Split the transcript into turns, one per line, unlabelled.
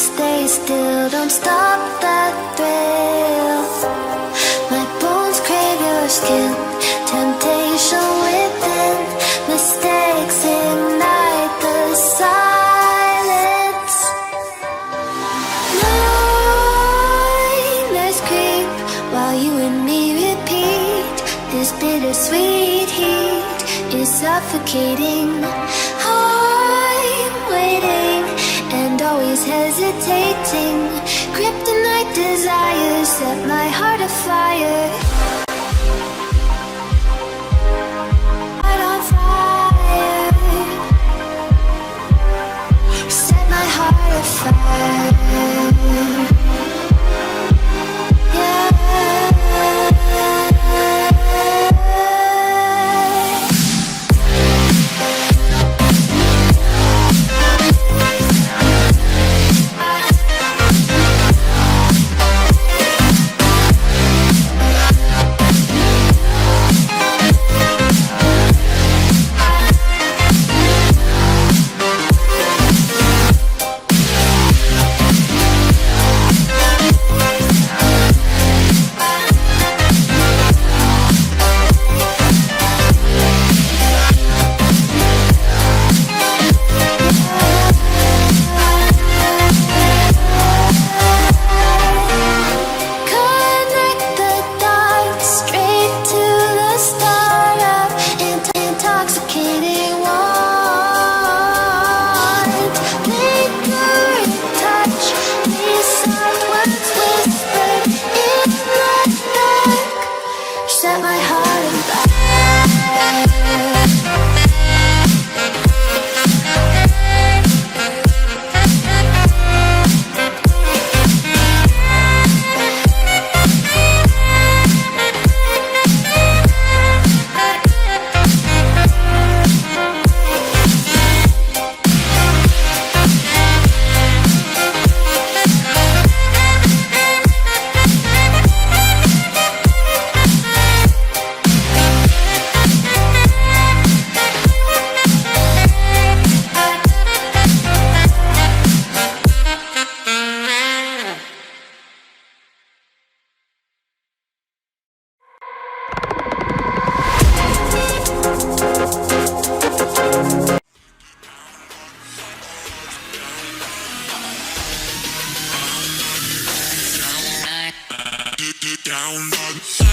Stay still, don't stop that thrill. My bones crave your skin, temptation within, mistakes ignite the silence. Nightmares creep while you and me repeat. This bittersweet heat is suffocating. I'm waiting and always hesitating. Kryptonite desires set my heart afire. Fire.
Down on